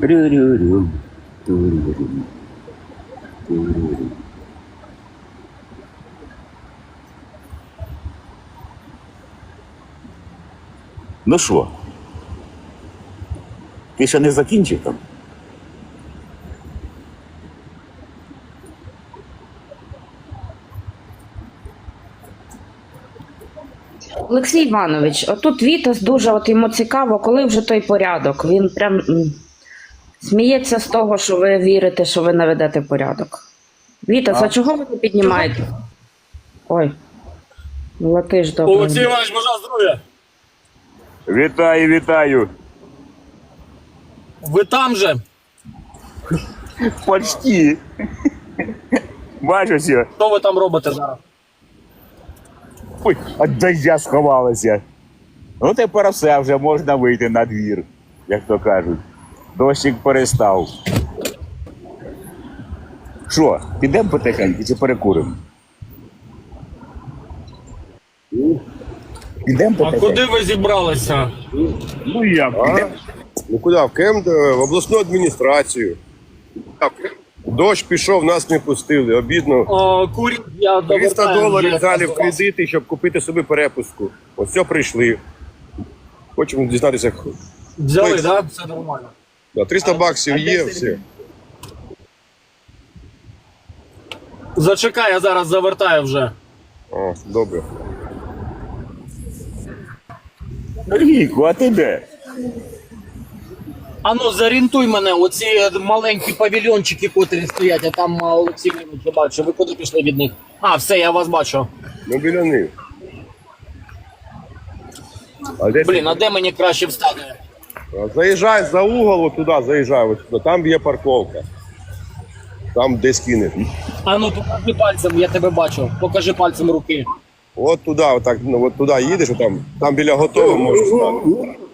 Рю-рю-рю. Ну що? Ти ще не закінчив там? Олексій Іванович, отут Вітас дуже от йому цікаво, коли вже той порядок. Він прям сміється з того, що ви вірите, що ви наведете порядок. Вітас, а, чого ви не піднімаєте? Ой. Латиш добре. Олексій Іванович, бажаю здоров'я. Вітаю, вітаю. Ви там же? Почти. Бачуся. Що ви там робите зараз? Ой, от дождя сховалася. Ну тепер все, вже можна вийти на двір, як то кажуть. Дощик перестав. Що, підемо потихеньку чи перекуримо? Підемо А потихеньку. куди ви зібралися? Ну як, підемо? Ну куди? В КМД, в обласну адміністрацію. Так, Дощ пішов, нас не пустили. Обідно. О, курінь, я 300 довертаю, доларів я далі в кредити, щоб купити собі перепуску. Ось все прийшли. Хочемо дізнатися. Взяли, так? Да? Все нормально. Да, 300 баксів є, все. Зачекай, я зараз завертаю вже. О, добре. Ріку, а ти де? А ну зорієнтуй мене, оці маленькі павільйончики, котрі стоять, а там а, Олексій я бачу. Ви куди пішли від них? А, все, я вас бачу. Ну біля них. А де Блін, а де мені краще встати? Заїжджай за угол, туди заїжджай, туди. Там є парковка. Там десь кинеш. А ну покажи пальцем, я тебе бачу. Покажи пальцем руки. От туди, отак, ну, от туди їдеш, там, там біля готового можеш стати.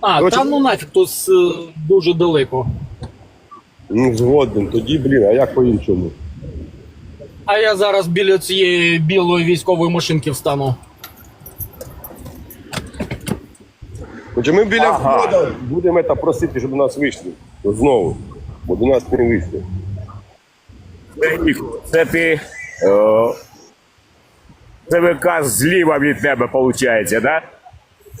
А, Короче- там ну нафіг, тут е, дуже далеко. Ну, згоден. Тоді, блін, а як по-іншому? А я зараз біля цієї білої військової машинки встану. Отже, ми біля Ага. входу будемо це просити, щоб до нас вийшли. Знову. Бо до нас не вийшли. Це ти. О, ЦВК зліва від тебе, виходить, так? Да?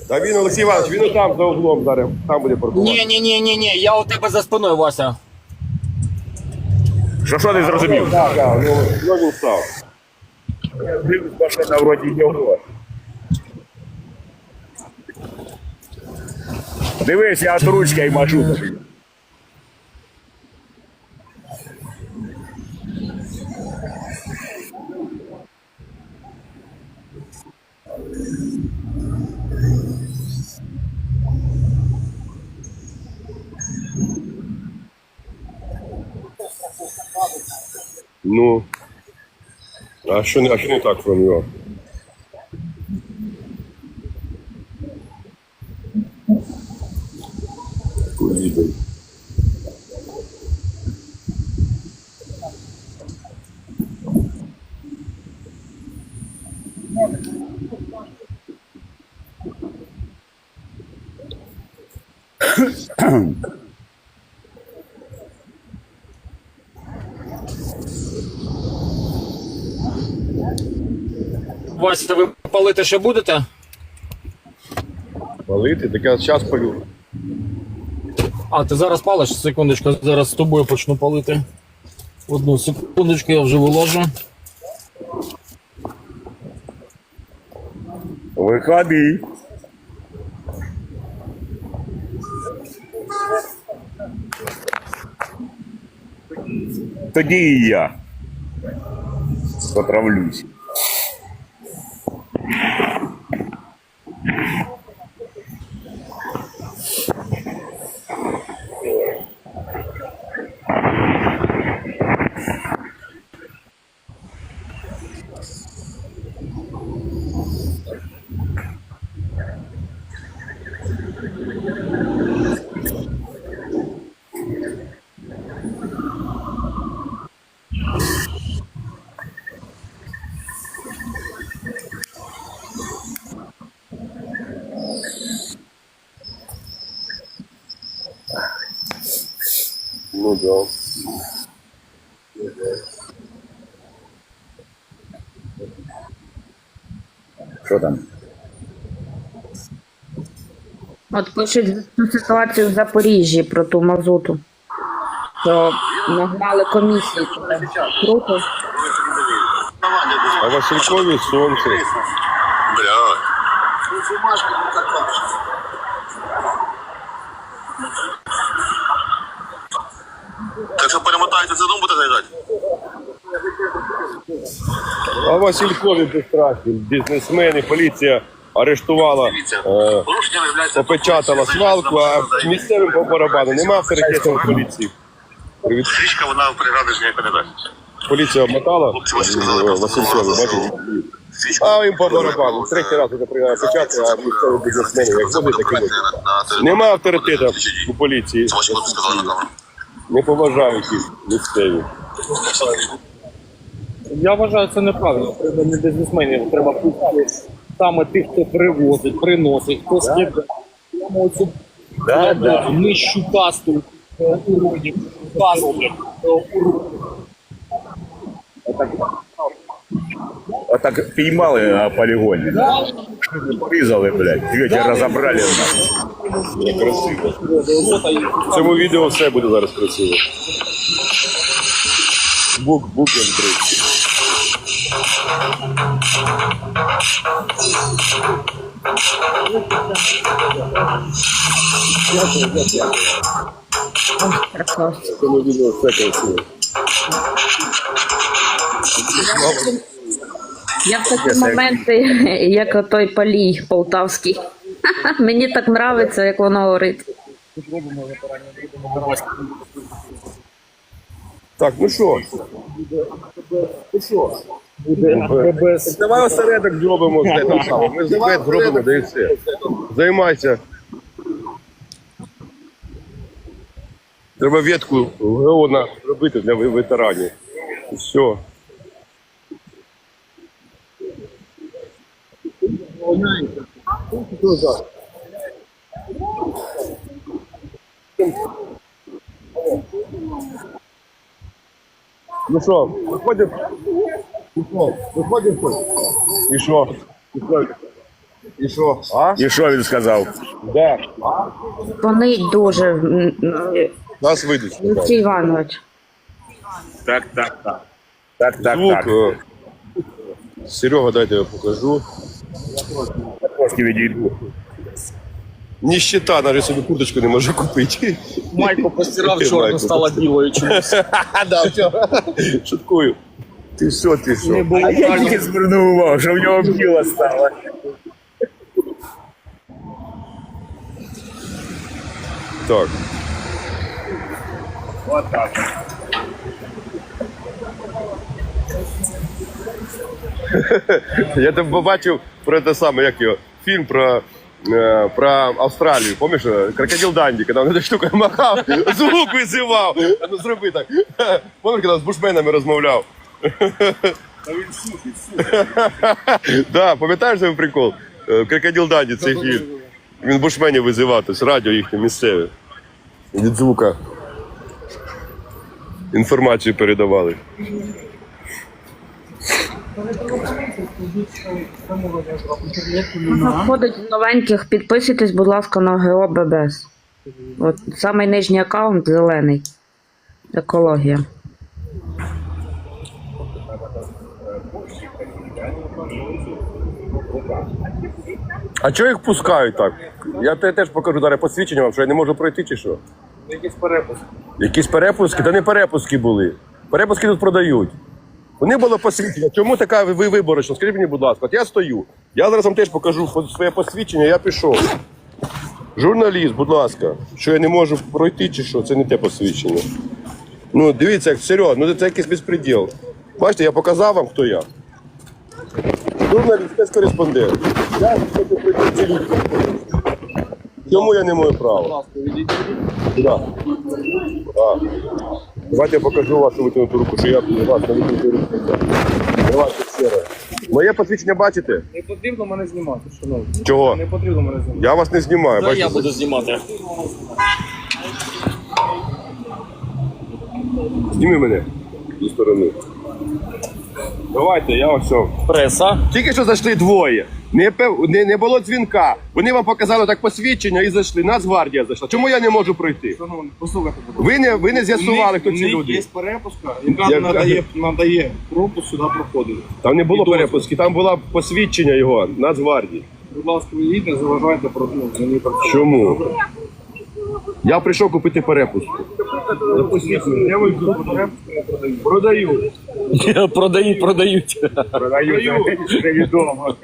Та він, Олексій Іванович, він там за углом зараз. Там буде паркувати. Ні, ні, ні, ні, ні, я у тебе за спиною, Вася. Що що не зрозумів? Так, так, ну, ну він став. Дивись, машина вроді його. Дивись, я от ручки машу. Ну. А що, не- а що не так from його? 14 ви палити ще будете? Палити? Так я зараз палю. А, ти зараз палиш? Секундочку, зараз з тобою почну палити. Одну секундочку, я вже виложу. Виходи. Тоді і я. Потравлюсь. Ну да. Що там? От пишуть цю ситуацію в Запоріжжі про ту мазуту. Що нагнали комісії. туди. Круто. А Василькові сонце. Бля. Так що перемотайте це дом буде заїжджати? А Василькові безстрашні. Бізнесмени, поліція арештувала, е, опечатала свалку, а місцевим по барабану нема авторитету в поліції. Привіт. Стрічка, вона в прегради ж ніяка не дасть. Поліція обмотала е, Василькові, бачите? А їм по барабану. Третій раз вже прийняли печати, а місцеві бізнесмени, як буде, так і буде. На- на- Нема авторитету у поліції. Не поважають їх місцеві. Я вважаю, це неправильно. Треба не бізнесменів, треба пустити саме тих, хто привозить, приносить, хто скидає. Оцю Да, да. нижчу касту е, уродів, касту е, уродів. Отак піймали на полігоні. Порізали, блядь. Ветер розібрали. Красиво. В цьому відео все буде зараз красиво. Бук, бук М3. Я в такі моменти, як той палій полтавський. Мені так нравиться, як воно горить. Так, ну що? буде ББС. Давай осередок зробимо все там саме. Ми з зробимо, да і все. Займайся. Треба ветку Геона робити для ве- ветеранів. Все. Ну що, виходимо? Що? Виходимо? І що? І що? І що? А? І що він сказав? Да. Вони дуже м, м, Нас вийдуть. Олексій Іванович. Так, так, так. Так, так, Звук. так. е, Серега, дайте я покажу. Трошки відійду. Ніщита, навіть собі курточку не може купити. Майку постирав, Майку чорну стала білою чомусь. Да. Шуткую. Ти що, ти що? А я тільки звернув увагу, що в нього біло стало. Так. Вот так. Я там побачив про те саме, як його, фільм про, е, про Австралію. Пам'ятаєш, е, крокодил Данді, коли він штукою махав, звук визивав. Ну зроби так. Пам'ятаєш, коли з бушменами розмовляв. А він сухий Да, пам'ятаєш цей прикол? Е, Крокодил Данді, цей фільм. Він бушменів визивав, тобто радіо їхнє місцеве. Від звука. Інформацію передавали. Заходить новеньких, підписуйтесь, будь ласка, на ГО ББС. От самий нижній аккаунт зелений. Екологія. А чого їх пускають так? Я те теж покажу зараз посвідчення вам, що я не можу пройти чи що? Якийсь перепуск. Якісь перепуски? Та не перепуски були. Перепуски тут продають. Вони було посвідчення. Чому така ви виборочна? Скажіть мені, будь ласка, от я стою. Я зараз вам теж покажу своє посвідчення, я пішов. Журналіст, будь ласка, що я не можу пройти чи що, це не те посвідчення. Ну, дивіться, як серйозно, ну це якийсь безпреділ. Бачите, я показав вам, хто я. Журналіст, спецкореспондент. Я хочу пройти ці люди. Чому я не маю права? Да. А. Давайте я покажу вашу витягнуту руку, що я вас на витягнуту руку. Давайте ще раз. Моє посвідчення бачите? Не потрібно мене знімати, шановні. Чого? Не потрібно мене знімати. Я вас не знімаю. Та я Бачите? буду знімати. Зніми мене зі сторони. Давайте, я ось. о. Преса. Тільки що зайшли двоє. Не, не, не було дзвінка. Вони вам показали так посвідчення і зайшли. Нацгвардія зайшла. Чому я не можу пройти? Шановні, послухайте, будь ласка. Ви не, ви не з'ясували, хто ці люди. Є перепуска, яка Я- надає, надає пропуск сюди проходити. Там не було І дозвіл. перепуски, там було посвідчення його, Нацгвардії. Будь ласка, їдьте не заважайте про ну, мені. Чому? Я прийшов купити перепустку. Я вийду по перепуску, не продаю. Продаю. Продають, продають. Продаю, це відомо.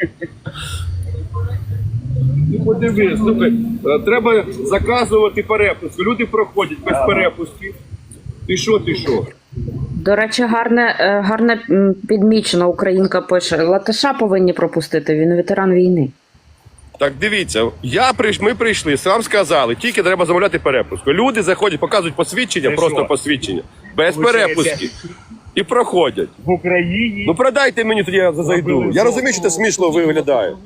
Ну подивись, слухай, е, треба заказувати перепустку. Люди проходять без перепустки. Ти що, ти що? До речі, гарне, е, гарне м, підмічено українка пише. Латиша повинні пропустити, він ветеран війни. Так дивіться, я прийш, ми прийшли, сам сказали, тільки треба замовляти перепустку. Люди заходять, показують посвідчення, Це просто що? посвідчення, без перепустки. І проходять. В Україні Ну продайте мені тоді я зайду. Я розумію, що це смішно виглядає.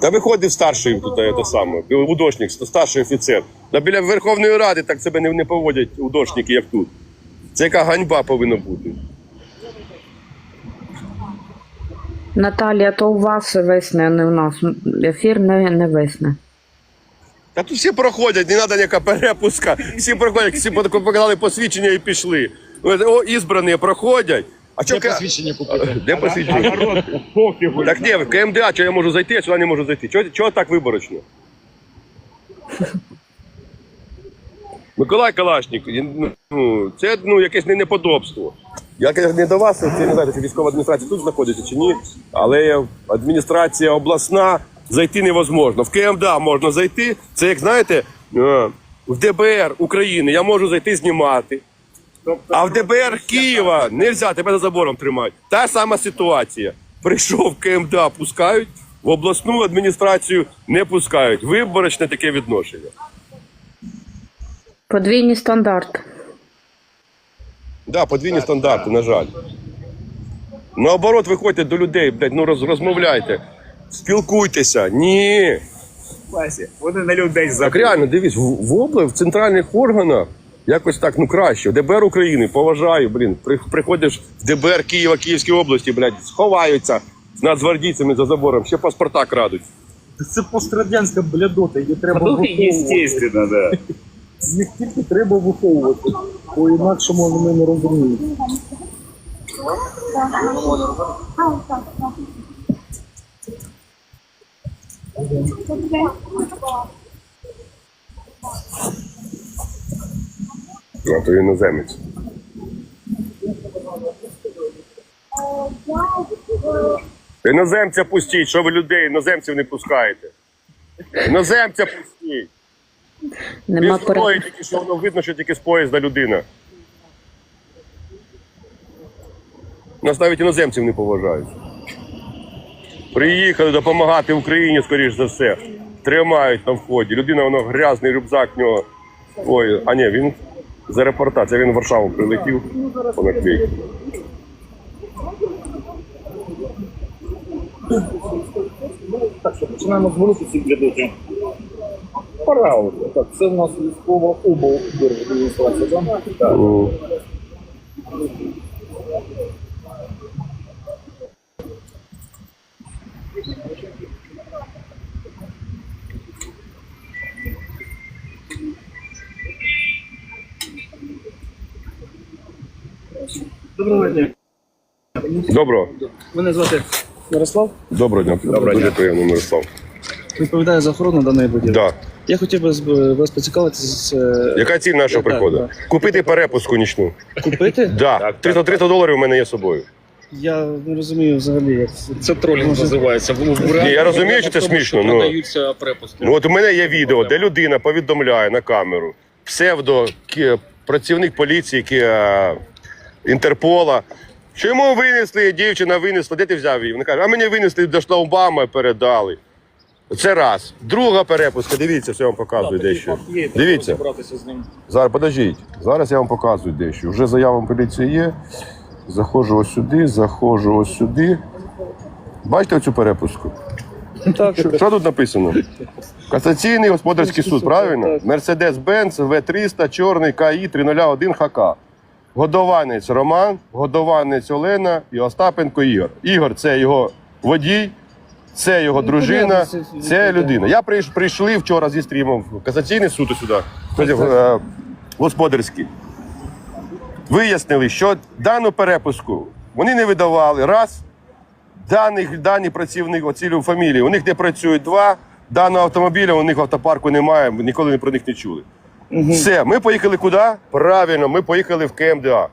Та виходив старший тут е, те саме, удошник, старший офіцер. На біля Верховної Ради так себе не, не поводять удошники, як тут. Це яка ганьба повинна бути. Наталія, то у вас висне, а не у нас. Ефір не, не висне. Та тут всі проходять, не треба ніяка перепуска. Всі проходять, всі показали посвідчення і пішли. О, ізбрані проходять. А чого ка- посвідчення купити? Де посвідчення? народ пофігу. Так ні, в КМДА, що я можу зайти, а сюди не можу зайти. Чого, чого так виборочно? Миколай Калашник, ну, це ну, якесь не неподобство. Я конечно, не до вас, я не знаю, чи військова адміністрація тут знаходиться чи ні, але адміністрація обласна зайти невозможно. В КМДА можна зайти. Це як знаєте, е, в ДБР України я можу зайти знімати. А в ДБР Києва не можна, тебе за забором тримати. Та сама ситуація. Прийшов в КМДА, пускають, в обласну адміністрацію не пускають. Виборочне таке відношення. Подвійні стандарти. Да, подвійні стандарти, на жаль. Наоборот, виходьте до людей, блядь, ну роз, розмовляйте, спілкуйтеся. Ні. Вася, Вони на людей Так реально, дивись, в, в обла, в центральних органах якось так, ну краще. ДБР України, поважаю, блін. При, приходиш в ДБР Києва, Київської області, блядь, сховаються з нацгвардійцями за забором, ще паспорта крадуть. Це пострадянська блядота, її треба Ну, виховувати. естественно, да. Їх тільки треба виховувати, бо інакшому вони не розуміють. А то іноземець. Іноземця пустіть, що ви людей, іноземців не пускаєте. Іноземця пустіть. Нема перед... тільки що воно видно, що тільки з поїзда людина. Нас навіть іноземців не поважають. Приїхали допомагати Україні, скоріш за все. Тримають на вході. Людина, воно грязний рюкзак в нього. Ой, а ні, він з аеропорта, це він в Варшаву прилетів по наклейці. Так що починаємо звалити ці блядоти. Пора вже. Так, це в нас військова оба адміністрація, да? Так. Доброго дня. Доброго. Мене звати Ярослав. Доброго дня. Доброго Дуже приємно, Мирослав. Відповідаю за охорону даної будівлі. Да. Я хотів би з- вас поцікавитися, е, Яка ціль нашого Так, приходу? так. Купити перепуску нічну. купити. Да. 300, 300 доларів у мене є з собою. Я не розумію взагалі, як це- тролінг називається. Ні, я розумію, що це смішно, ну. Продаються препуски. Ну, от у мене є відео, де людина повідомляє на камеру псевдо кі- працівник поліції кі- е, Інтерпола. Що йому винесли, дівчина винесла, де ти взяв її? Вона каже, а мені винесли до штаубама і передали. Це раз. Друга перепуска, дивіться, що я вам показую дещо. Дивіться. З ним. Зараз подождіть. Зараз я вам показую дещо. Вже заява поліції є. Заходжу ось сюди, заходжу ось сюди. Бачите оцю перепуску? Так, Що, що тут написано? Касаційний господарський суд, правильно? Мерседес-Бенц В300, чорний КАІ 301 ХК. Годованець Роман, годованець Олена і Остапенко Ігор. Ігор це його водій, це його дружина, це людина. Я прийш, прийшли вчора зі стрімом в касаційний суд сюди, е, господарський. Вияснили, що дану перепуску вони не видавали. Раз, даних, дані працівник, оцілю фамілії, у них не працюють два, даного автомобіля, у них в автопарку немає, ніколи про них не чули. Все, ми поїхали куди? Правильно, ми поїхали в КМДА.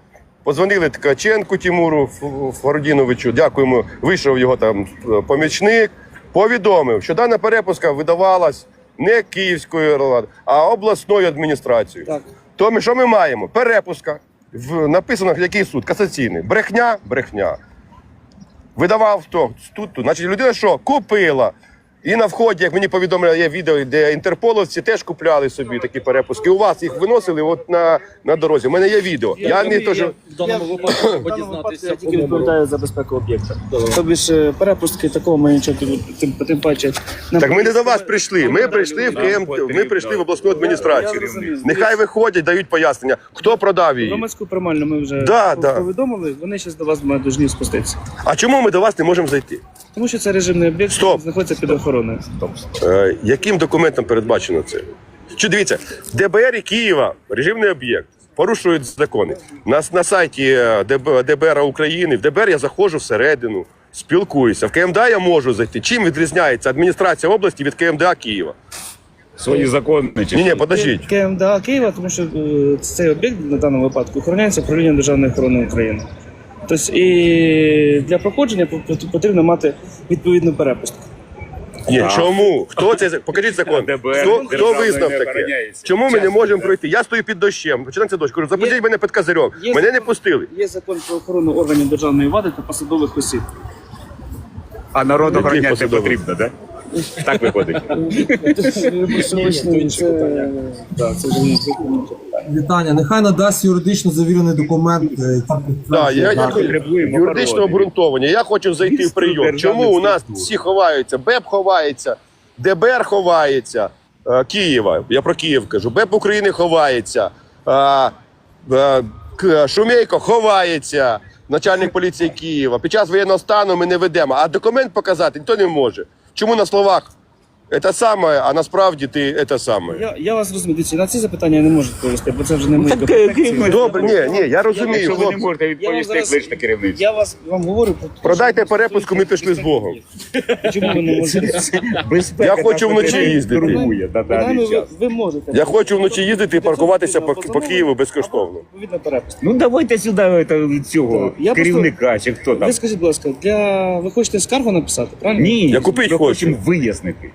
Позвонили Ткаченку Тимуру Ф- Фарудіновичу, дякуємо. Вийшов його там е, помічник, повідомив, що дана перепуска видавалась не Київською владою, а обласною адміністрацією. Так. То ми що ми маємо? Перепуска. В, написано, який суд? Касаційний. Брехня, брехня. Видавав хто? Тут, тут. Значить, людина що? Купила. І на вході, як мені повідомили, є відео, де інтерполовці теж купляли собі такі перепуски. У вас їх виносили от на, на дорозі. У мене є відео. Я, не то, що... в даному випадку подізнатися. я тільки відповідаю за безпеку об'єкта. Тобі ж е, перепустки такого ми нічого тим, тим паче. нам Так ми не до вас прийшли. Ми прийшли в КМ, ми прийшли в обласну адміністрацію. Я. Нехай виходять, дають пояснення, хто продав її. Громадську приймальну ми вже Да, да. повідомили, вони зараз до вас мають спуститися. А чому ми до вас не можемо зайти? Тому що це режимний об'єкт Стоп. знаходиться під охороною. Е, яким документом передбачено це? Що дивіться, ДБР і Києва режимний об'єкт. Порушують закони. На, на сайті е, ДБ, ДБР України, в ДБР я заходжу всередину, спілкуюся. В КМДА я можу зайти. Чим відрізняється адміністрація області від КМДА Києва? Свої закони чи Ні, ні, подождіть. КМДА Києва, тому що е, цей об'єкт на даному випадку охороняється управлінням державної охорони України. Тобто і для проходження по- по- потрібно мати відповідну перепустку. Ні, чому? Хто це? Покажіть закон. ДБР Хто, хто визнав не таке? Чому ми не Часто можемо пройти? Я стою під дощем. Починається дощ. Кажу, запустіть Є- мене під козирьок. є Мене не закон- пустили. Є закон про охорону органів державної влади та посадових осіб. А народ Яких охороняти посадових? потрібно, так? Так виходить. Вітання. Нехай надасть юридично завірений документ. е, Так, я, юридично обґрунтовані. Я хочу зайти в прийом. Чому у нас всі ховаються? БЕП ховається, ДБР ховається, е, Києва. Я про Київ кажу. БЕП України ховається, е, Шумейко ховається, начальник поліції Києва. Під час воєнного стану ми не ведемо, а документ показати ніхто не може. Чому на словах це саме, а насправді ти це саме? Я, я вас розумію. Дивіться, на ці запитання я не можу відповісти, бо це вже не мої так, компетенції. е, Добре, ні, ні, я розумію. Якщо ви не хлопці. можете Я відповісти, як зараз- кличте керівництво. Я вас вам говорю про те, Продайте що перепуску, ми пішли з Богом. Чому ви не можете? Безпека Я хочу нас вночі їздити. турбує на Принаймні, ви, час. ви можете. Я хочу вночі їздити і паркуватися по, по Києву безкоштовно. Відповідно. Ну давайте сюди е, цього Я керівника чи хто там. Ви скажіть, будь ласка, для ви хочете скаргу написати, правильно? Ні, Я купить ми хочу. хочемо вияснити,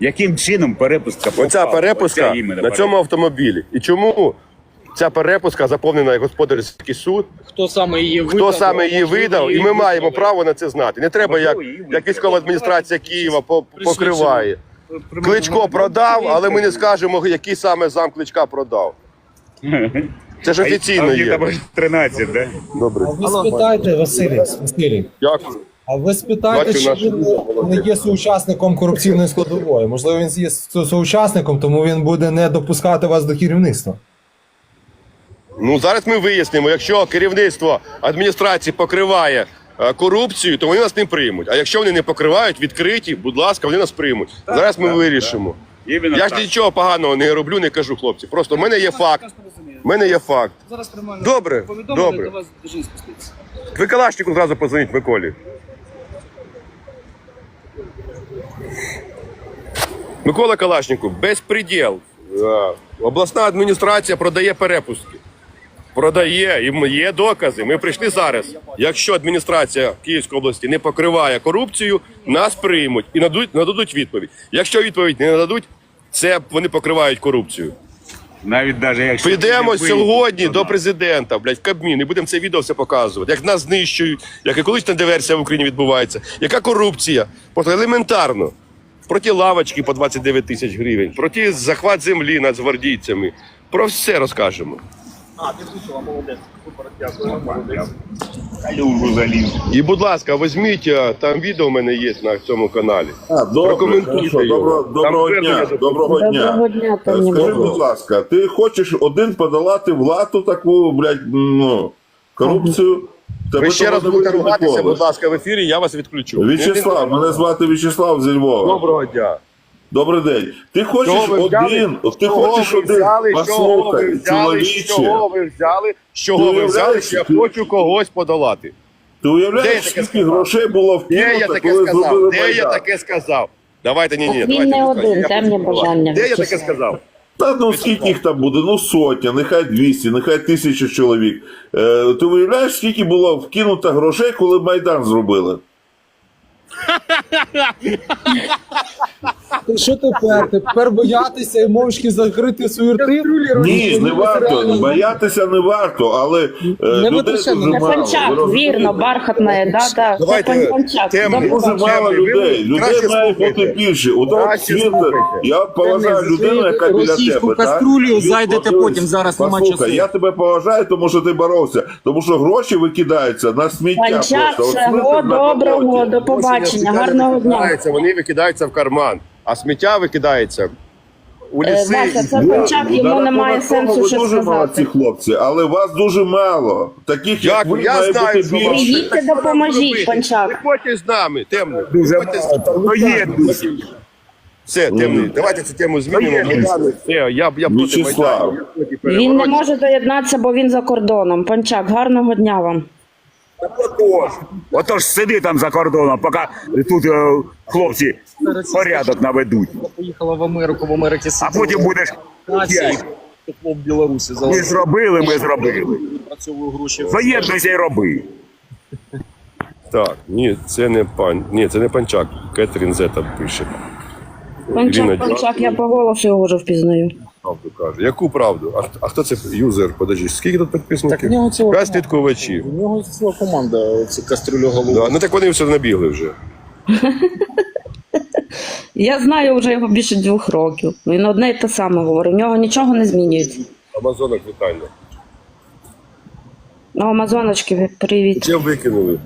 яким чином перепустка попала. Оця перепуска Оця іменно на цьому автомобілі. І чому ця перепуска заповнена як господарський суд? Хто саме її видав? Хто саме її видав? І ми маємо право на це знати. Не треба, як, як військова адміністрація Києва по- покриває. Кличко продав, але ми не скажемо, який саме зам кличка продав. Це ж офіційно є. 13, да? Добре. А ви спитайте, Василій, Василій, Дякую. А ви спитайте, Бачу, чи він не є соучасником корупційної складової. Можливо, він є со- соучасником, тому він буде не допускати вас до керівництва. Ну зараз ми вияснимо, якщо керівництво адміністрації покриває е, корупцію, то вони нас не приймуть. А якщо вони не покривають, відкриті, будь ласка, вони нас приймуть. Зараз ми вирішимо. Іменно Я ж так. нічого поганого не роблю, не кажу, хлопці. Просто в мене є факт. В мене є факт. Зараз приймально Добре, повідомили, добре. до вас дуже спуститися. Ви Калашнику одразу позвоніть Миколі. Микола Калашнику, безпреділ. Обласна адміністрація продає перепустки. Продає, і є докази. Ми прийшли зараз. Якщо адміністрація Київської області не покриває корупцію, нас приймуть і нададуть, нададуть відповідь. Якщо відповідь не нададуть, це вони покривають корупцію. Навіть навіть якщо Підемо сьогодні до президента, блядь, в Кабмін, і будемо це відео все показувати. Як нас знищують, як екологічна диверсія в Україні відбувається, яка корупція. Просто елементарно. Проти лавочки по 29 тисяч гривень, проти захват землі над гвардійцями. Про все розкажемо. А, ти слухала, молодець. Супер, дякую. Молодець. Калюжу заліз. І, будь ласка, візьміть, там відео в мене є на цьому каналі. А, добре, хорошо, його. добро, доброго дня, доброго дня. Доброго дня, Е, пані Скажи, будь ласка, ти хочеш один подолати владу таку, блядь, ну, корупцію? Тебе Ви ще раз будете буде ругатися, будь ласка, в ефірі, я вас відключу. В'ячеслав, мене звати В'ячеслав зі Львова. Доброго дня. Добрий день. Ти хочеш ви взяли? один, ти Чого хочеш ви один, взяли? Чого ви послухай, взяли? З Чого ви взяли? Чого ви взяли, що я ти- хочу когось подолати? Ти уявляєш, скільки сказав? грошей було Де я таке коли сказав? зробили Де я таке сказав? Давайте, ні, ні, Він не один, темні подолати. бажання, Де я таке сказав? Та ну скільки їх там буде? Ну сотня, нехай 200, нехай тисяча чоловік. Е, ти уявляєш, скільки було вкинуто грошей, коли Майдан зробили? Ти що тепер? Тепер боятися і мовчки закрити свою рти? Ні, не варто. Боятися не варто, але е, людей дуже мало. Панчак, вірно, бархатне, да, да. Це Давайте пан Панчак. тему. Добре. Дуже мало людей. Людей краще має бути більше. У того Краще світа, слухайте. я поважаю людину, яка біля російську тебе. так? каструлю зайдете от, потім, зараз нема послухай, часу. Я тебе поважаю, тому що ти боровся. Тому що гроші викидаються на сміття. Панчак, просто. От всього на доброго, до побачення, Сміття гарного дня. Вони викидаються в карман, а сміття викидається у Е, ліси. Вася, це ну, йому немає сенсу ви що дуже молодці сказати. хлопці, але вас дуже мало. Таких як, Як? ви Я має знаю, бути що більше. Приїдьте, допоможіть, Панчак. Приходьте з нами, темно. Дуже Приходьте з- мало. Все, темний. Давайте цю тему змінимо. Майдану, Все, я, я проти Вячеслав. Майдану. я проти Він не переворотів. може доєднатися, бо він за кордоном. Панчак, гарного дня вам. Отож, отож сиди там за кордоном, поки тут е, хлопці порядок наведуть. Поїхала в Америку, в Америці А потім будеш. Тепло в Білорусі Ми залишили. зробили, ми зробили. Працьовую гроші. Доєднуйся і роби. Так, ні, це не пан. Ні, це не панчак. Кетрін Зета пише. Панчак, Панчак, я по голосу його вже впізнаю. Правду каже. Яку правду? А, а хто це юзер? Подожди, скільки тут підписників? Так, нього ціла П'ять команда. слідкувачів. У нього ціла команда, ці кастрюлю голову. Да, ну так вони все набігли вже. Я знаю вже його більше двох років. Він одне і те саме говорить. У нього нічого не змінюється. Амазонок вітання. Ну, Амазоночки, привіт. Чим викинули?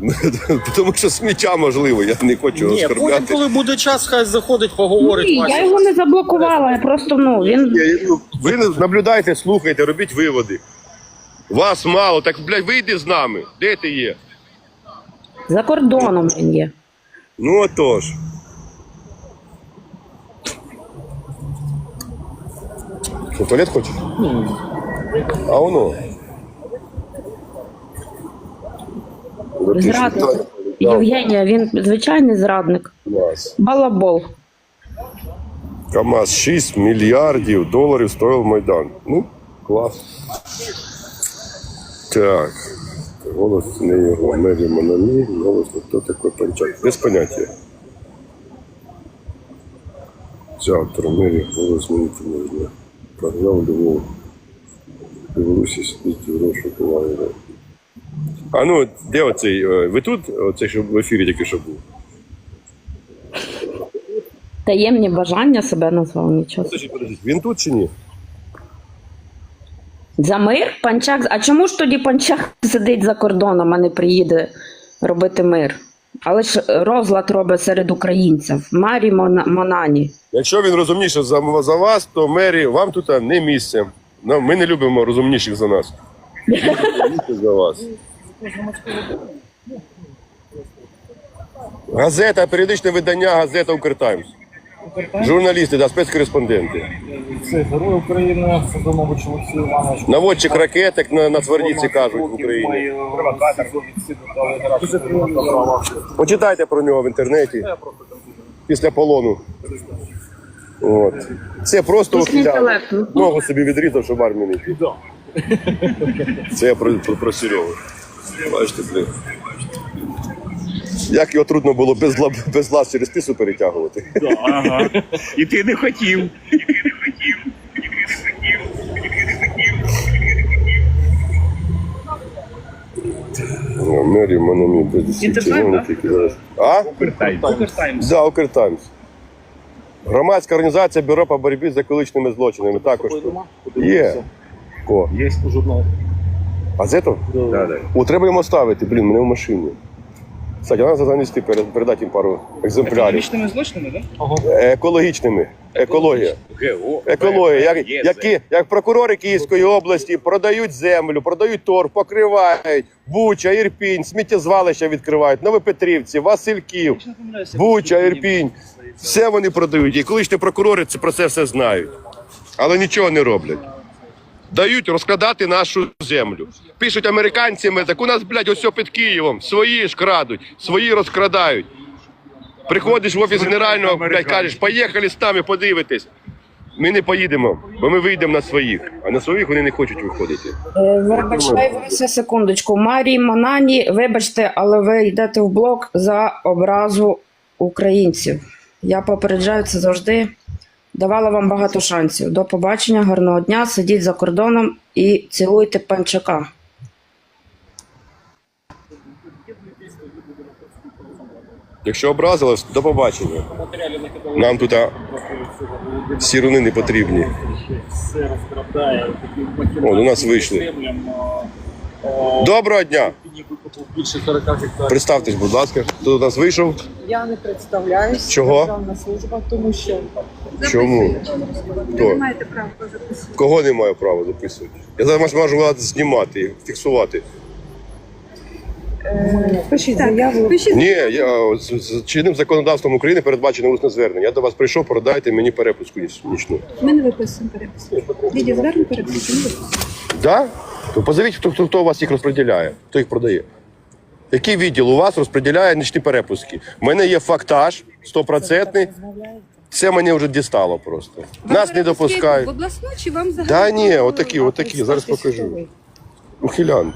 Тому що сміття можливо, я не хочу Ні, потім, оскорбляти. коли буде час, хай заходить, поговорить. Ні, Вася. я його не заблокувала, я просто ну він ну, Ви наблюдайте, слухайте, робіть виводи. Вас мало, так блядь, вийди з нами. Де ти є? за кордоном він є. Ну отож. Що, в туалет хочеш? А воно. Зрадник. Євгенія, він звичайний зрадник. Клас. Балабол. КАМАЗ 6 мільярдів доларів стоїв Майдан. Ну, клас. Так. Голос не його. Мері Монамі, голос не хто такий панчак. Без поняття. Автор Мері, голос змінити можна. Програв Львов. Білорусі сидить в розшуку А ну, де оцей? е, Ви тут? Оцей, що в ефірі тільки що був? Таємні бажання себе назвав нічого. Подождіть, подождіть, Він тут чи ні? За мир? Панчак. А чому ж тоді панчак сидить за кордоном, а не приїде робити мир? Але ж розлад робить серед українців. Марі Мона- Монані. Якщо він розумніше за, за вас, то мері, вам тут не місце. Ми не любимо розумніших за нас. За вас. Газета, періодичне видання, газета Укртаймс. Журналісти, да, спецкореспонденти. Це герой України, Садомович Олексій Іванович. Наводчик ракеток на Нацгвардійці кажуть в Україні. Почитайте про нього в інтернеті після полону. От. Це просто я ногу собі відрізав, щоб в армію не йти. Це я про, про, про Серегу. Бачите, блін. Як його трудно було без, лап- без лаз через пісу перетягувати. Ага. І ти не хотів. О, Мері Мономі без десяти чиновників, які зараз. А? Да, Укртаймс. Громадська організація Бюро по боротьбі з екологічними злочинами також. тут. Є. Є журнал. А з этого? Да, да. О, треба йому ставити, блін, мене в машині. Кстати, треба занести, перед- передати їм пару екземплярів. Економічними злочинами, так? Екологічними. Екологія. ГО. Екологія. Як, які, як прокурори Київської області продають землю, продають торг, покривають Буча, Ірпінь, сміттєзвалища відкривають, Новопетрівці, Васильків, Буча, Ірпінь. Все вони продають. І колишні прокурори це про це все знають. Але нічого не роблять. Дають розкрадати нашу землю. Пишуть американці, ми так у нас, блядь, ось під Києвом. Свої ж крадуть, свої розкрадають. Приходиш в офіс генерального, блядь, кажеш, поїхали з нами, подивитись. Ми не поїдемо, бо ми вийдемо на своїх. А на своїх вони не хочуть виходити. Е, Вибачте, секундочку. Марії Монані, вибачте, але ви йдете в блок за образу українців. Я попереджаю це завжди. Давала вам багато шансів. До побачення, гарного дня, сидіть за кордоном і цілуйте панчака. Якщо образилась, до побачення. Нам тут а, сіруни не потрібні. О, до нас вийшли. Доброго дня! Пінік викупив більше 40 гектарів. Представтесь, будь ласка, хто до нас вийшов? Я не представляюсь. Чого? Державна служба, тому що Чому? ви Хто? не маєте права записувати. Кого не маю права записувати? Я зараз можу вас знімати, фіксувати. Пишіть заяву. Пишіть. Ні, я з, з чинним законодавством України передбачено усне звернення. Я до вас прийшов, продайте мені перепуску ніч- нічну. Ми не виписуємо переписку. Відео звернення переписку. не виписуємо. Да? То позовіть, хто, хто, хто у вас їх розподіляє, хто їх продає. Який відділ у вас розподіляє нічні перепуски? У мене є фактаж стопроцентний. Це мені вже дістало просто. Нас не В допускають. обласну чи вам взагалі? Да ні, отакі, отакі, зараз покажу. Ухилянт.